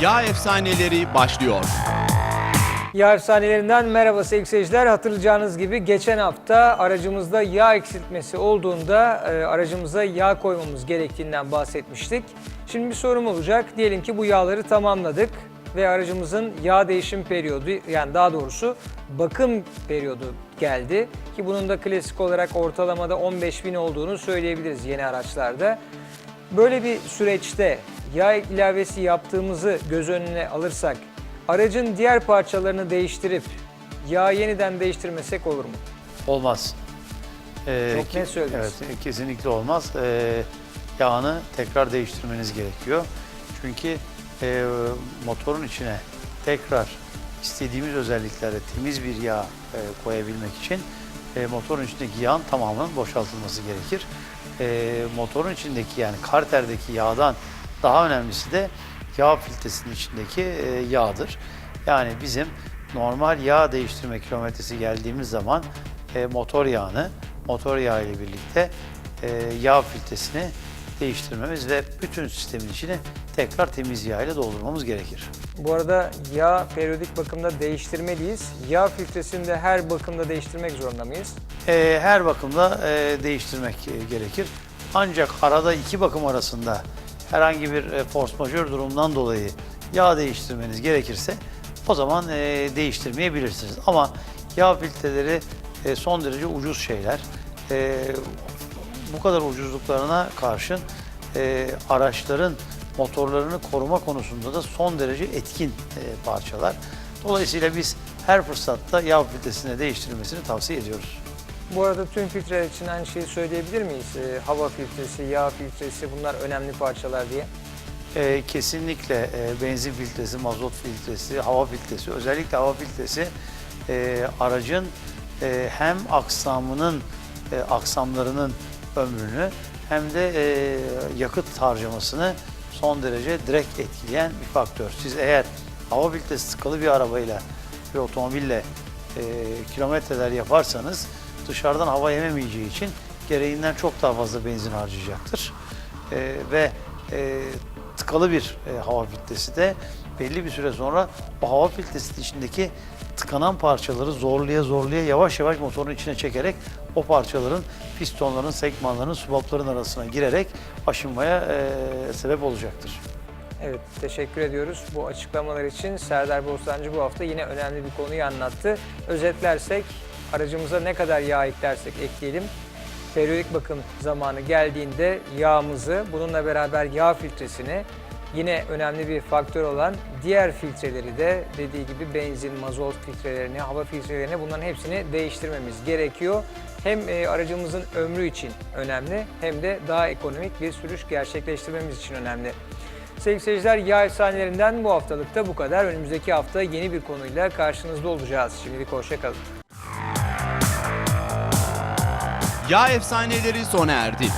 Yağ efsaneleri başlıyor. Yağ efsanelerinden merhaba sevgili seyirciler. Hatırlayacağınız gibi geçen hafta aracımızda yağ eksiltmesi olduğunda e, aracımıza yağ koymamız gerektiğinden bahsetmiştik. Şimdi bir sorum olacak. Diyelim ki bu yağları tamamladık ve aracımızın yağ değişim periyodu yani daha doğrusu bakım periyodu geldi. Ki bunun da klasik olarak ortalamada 15 bin olduğunu söyleyebiliriz yeni araçlarda. Böyle bir süreçte yağ ilavesi yaptığımızı göz önüne alırsak aracın diğer parçalarını değiştirip yağ yeniden değiştirmesek olur mu? Olmaz. Ee, Çok net söylediniz. Evet, kesinlikle olmaz. Ee, yağını tekrar değiştirmeniz gerekiyor. Çünkü e, motorun içine tekrar istediğimiz özelliklerde temiz bir yağ e, koyabilmek için e, motorun içindeki yağın tamamının boşaltılması gerekir. E, motorun içindeki yani karterdeki yağdan daha önemlisi de yağ filtresinin içindeki e, yağdır. Yani bizim normal yağ değiştirme kilometresi geldiğimiz zaman e, motor yağını motor yağı ile birlikte e, yağ filtresini değiştirmemiz ve bütün sistemin içini tekrar temiz yağ ile doldurmamız gerekir. Bu arada yağ periyodik bakımda değiştirmeliyiz. Yağ filtresini de her bakımda değiştirmek zorunda mıyız? E, her bakımda e, değiştirmek e, gerekir. Ancak arada iki bakım arasında herhangi bir e, force majeure durumdan dolayı yağ değiştirmeniz gerekirse o zaman e, değiştirmeyebilirsiniz. Ama yağ filtreleri e, son derece ucuz şeyler. E, bu kadar ucuzluklarına karşın e, araçların motorlarını koruma konusunda da son derece etkin e, parçalar. Dolayısıyla biz her fırsatta yağ filtresini değiştirilmesini tavsiye ediyoruz. Bu arada tüm filtreler için aynı şeyi söyleyebilir miyiz? Ee, hava filtresi, yağ filtresi bunlar önemli parçalar diye. Ee, kesinlikle e, benzin filtresi, mazot filtresi, hava filtresi, özellikle hava filtresi e, aracın e, hem aksamının, e, aksamlarının ömrünü hem de e, yakıt harcamasını son derece direkt etkileyen bir faktör. Siz eğer hava filtresi tıkalı bir arabayla, bir otomobille e, kilometreler yaparsanız dışarıdan hava yememeyeceği için gereğinden çok daha fazla benzin harcayacaktır. E, ve e, tıkalı bir e, hava filtresi de belli bir süre sonra o hava filtresinin içindeki tıkanan parçaları zorluya zorluya yavaş yavaş motorun içine çekerek o parçaların pistonların, sekmanların, subapların arasına girerek aşınmaya e, sebep olacaktır. Evet, teşekkür ediyoruz bu açıklamalar için. Serdar Bostancı bu hafta yine önemli bir konuyu anlattı. Özetlersek, aracımıza ne kadar yağ eklersek ekleyelim, periyodik bakım zamanı geldiğinde yağımızı, bununla beraber yağ filtresini, yine önemli bir faktör olan diğer filtreleri de dediği gibi benzin, mazot filtrelerini, hava filtrelerini bunların hepsini değiştirmemiz gerekiyor. Hem e, aracımızın ömrü için önemli hem de daha ekonomik bir sürüş gerçekleştirmemiz için önemli. Sevgili seyirciler, yağ efsanelerinden bu haftalıkta bu kadar. Önümüzdeki hafta yeni bir konuyla karşınızda olacağız. Şimdilik hoşçakalın. Yağ efsaneleri sona erdi.